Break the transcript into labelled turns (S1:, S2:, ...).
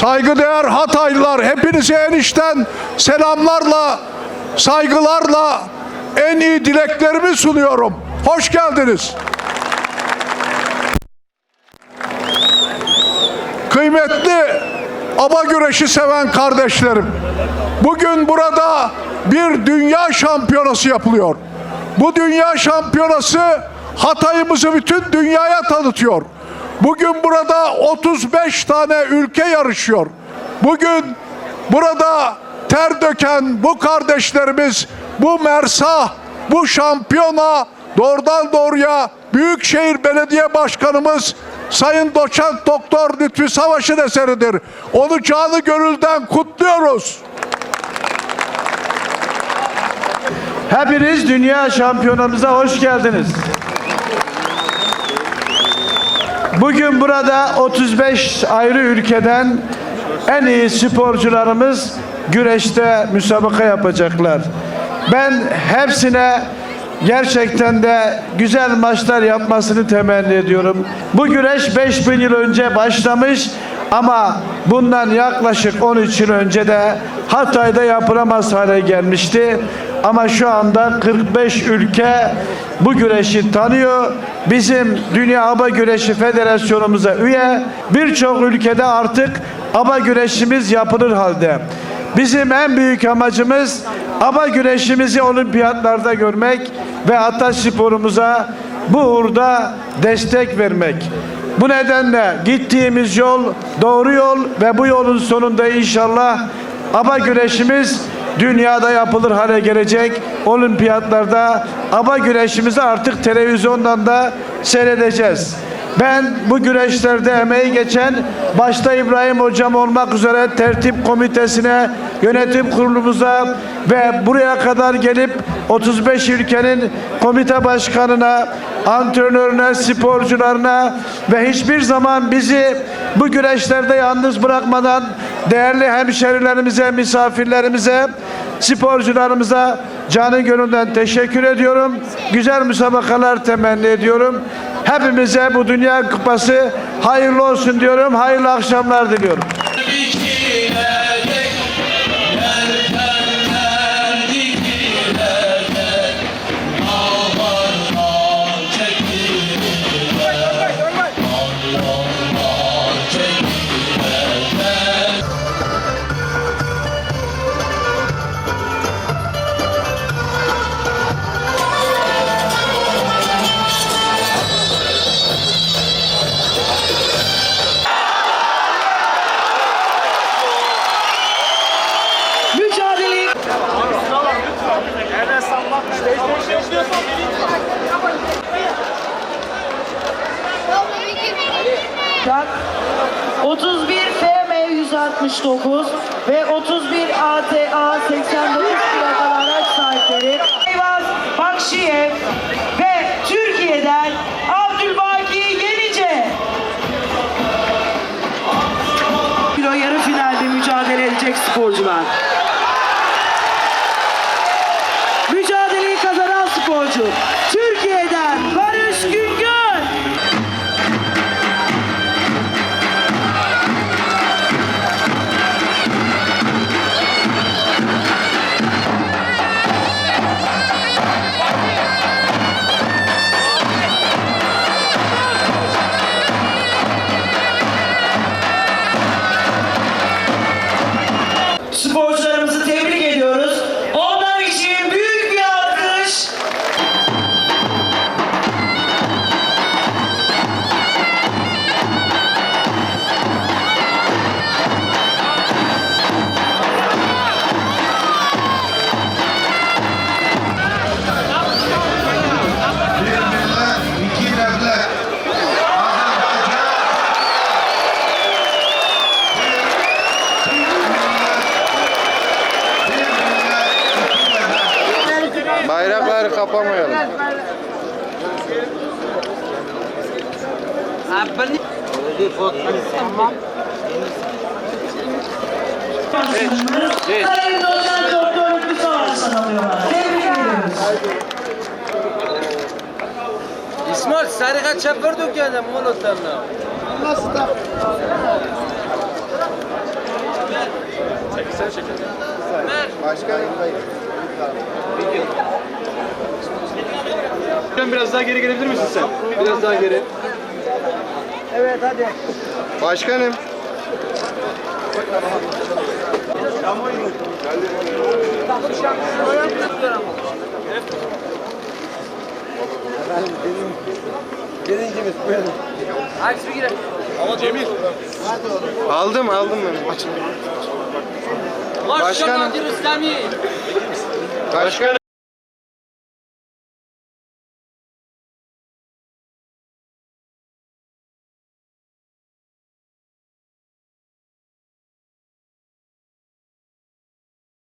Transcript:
S1: Saygıdeğer Hataylılar hepinize enişten selamlarla, saygılarla en iyi dileklerimi sunuyorum. Hoş geldiniz. Kıymetli aba güreşi seven kardeşlerim. Bugün burada bir dünya şampiyonası yapılıyor. Bu dünya şampiyonası Hatay'ımızı bütün dünyaya tanıtıyor. Bugün burada 35 tane ülke yarışıyor. Bugün burada ter döken bu kardeşlerimiz bu mersah, bu şampiyona doğrudan doğruya Büyükşehir Belediye Başkanımız Sayın Doçent Doktor Lütfi Savaş'ın eseridir. Onu canı gönülden kutluyoruz.
S2: Hepiniz dünya şampiyonamıza hoş geldiniz. Bugün burada 35 ayrı ülkeden en iyi sporcularımız güreşte müsabaka yapacaklar. Ben hepsine gerçekten de güzel maçlar yapmasını temenni ediyorum. Bu güreş 5000 yıl önce başlamış ama bundan yaklaşık 13 yıl önce de Hatay'da yapılamaz hale gelmişti. Ama şu anda 45 ülke bu güreşi tanıyor. Bizim Dünya Aba Güreşi Federasyonumuza üye. Birçok ülkede artık aba güreşimiz yapılır halde. Bizim en büyük amacımız aba güreşimizi olimpiyatlarda görmek ve atasporumuza bu uğurda destek vermek. Bu nedenle gittiğimiz yol doğru yol ve bu yolun sonunda inşallah aba güreşimiz dünyada yapılır hale gelecek. Olimpiyatlarda aba güreşimizi artık televizyondan da seyredeceğiz. Ben bu güreşlerde emeği geçen başta İbrahim Hocam olmak üzere tertip komitesine, yönetim kurulumuza ve buraya kadar gelip 35 ülkenin komite başkanına, antrenörüne, sporcularına ve hiçbir zaman bizi bu güreşlerde yalnız bırakmadan değerli hemşerilerimize, misafirlerimize, sporcularımıza canı gönülden teşekkür ediyorum. Güzel müsabakalar temenni ediyorum. Hepimize bu Dünya Kupası hayırlı olsun diyorum. Hayırlı akşamlar diliyorum.
S3: 31 FM 169 ve 31 ATA 89 plakalı araç sahipleri Eyvaz Bakşiyev ve Türkiye'den Abdülbaki Yenice kilo yarı finalde mücadele edecek sporcular.
S4: Bayrakları kapamayalım.
S3: Sayın Doçent Doktor Lütfü Savaş sanılıyor.
S5: İsmail sarığa çakırdık yani monotonla.
S3: Biraz daha geri gelebilir misin sen? Biraz daha geri. Evet hadi. Başkanım.
S5: Hangisi bir girelim? Ama Cemil.
S3: Aldım aldım ben. Başkanım.
S5: Rüstemi.
S3: Başkanım.